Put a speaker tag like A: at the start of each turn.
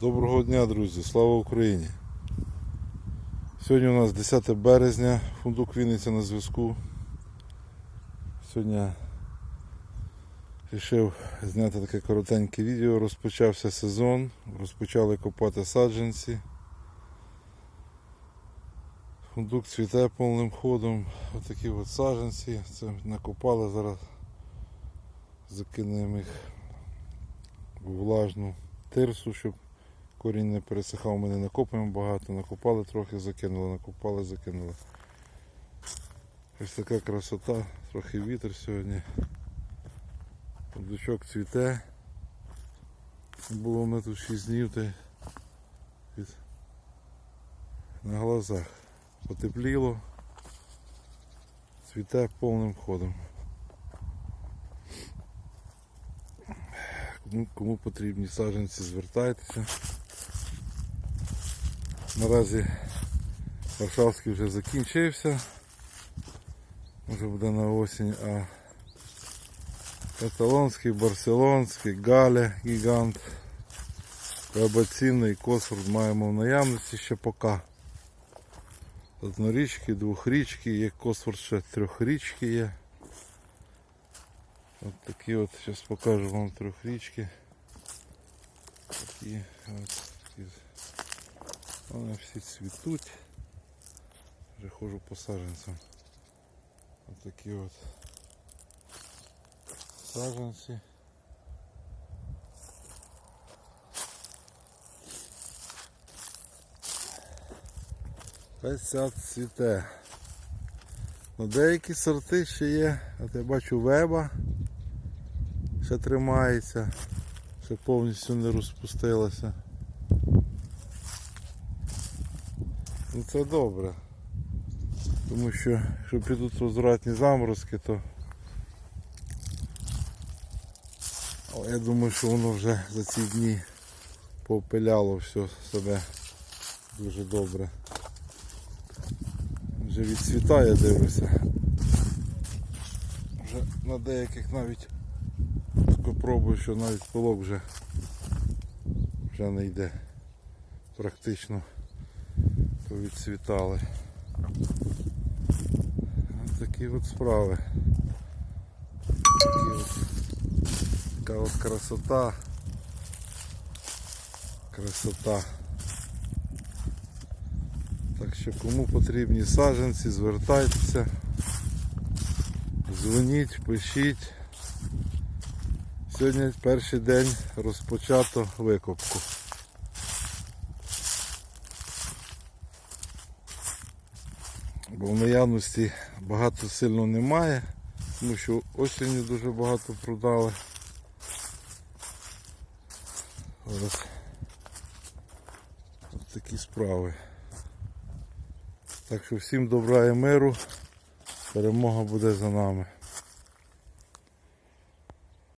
A: Доброго дня, друзі! Слава Україні! Сьогодні у нас 10 березня, фундук Вінниця на зв'язку. Сьогодні вирішив зняти таке коротеньке відео. Розпочався сезон, розпочали копати саджанці. Фундук цвіте повним ходом. Отакі от саджанці. Це накопали зараз. Закинемо їх у влажну тирсу, щоб корінь не пересихав, ми не накопуємо багато, накопали трохи, закинули, накопали, закинули. Ось така красота, трохи вітер сьогодні. Дундучок цвіте. Було ми тут 6 днів та від... на глазах. Потепліло, цвіте повним ходом. Кому потрібні саджанці, звертайтеся. Наразі Варшавський вже закінчився. Може буде на осінь, а каталонський, барселонський, Галя, гігант, Рабацінний Косфорд маємо в наявності ще поки. Однорічки, двохрічки, є Косфорд ще трьохрічки є. От такі от, зараз покажу вам трьохрічки. Такі от такі. Вони всі цвітуть. Вже ходжу по саджанцям. От такі от саджанці. Весь цвіте. Ну, деякі сорти ще є. От я бачу веба ще тримається, ще повністю не розпустилася. Ну це добре. Тому що якщо підуть розвратні заморозки, то я думаю, що воно вже за ці дні попиляло все себе дуже добре. Вже відцвітає, дивлюся. Вже на деяких навіть попробую, що навіть пилок вже, вже не йде. Практично повідцвітали. Ось такі от справи. Такі от, така от красота. Красота. Так що кому потрібні саджанці, звертайтеся, дзвоніть, пишіть. Сьогодні перший день розпочато викопку. Бо в наявності багато сильно немає, тому що осінню дуже багато продали. Ось, такі справи. Так що всім добра і миру. Перемога буде за нами.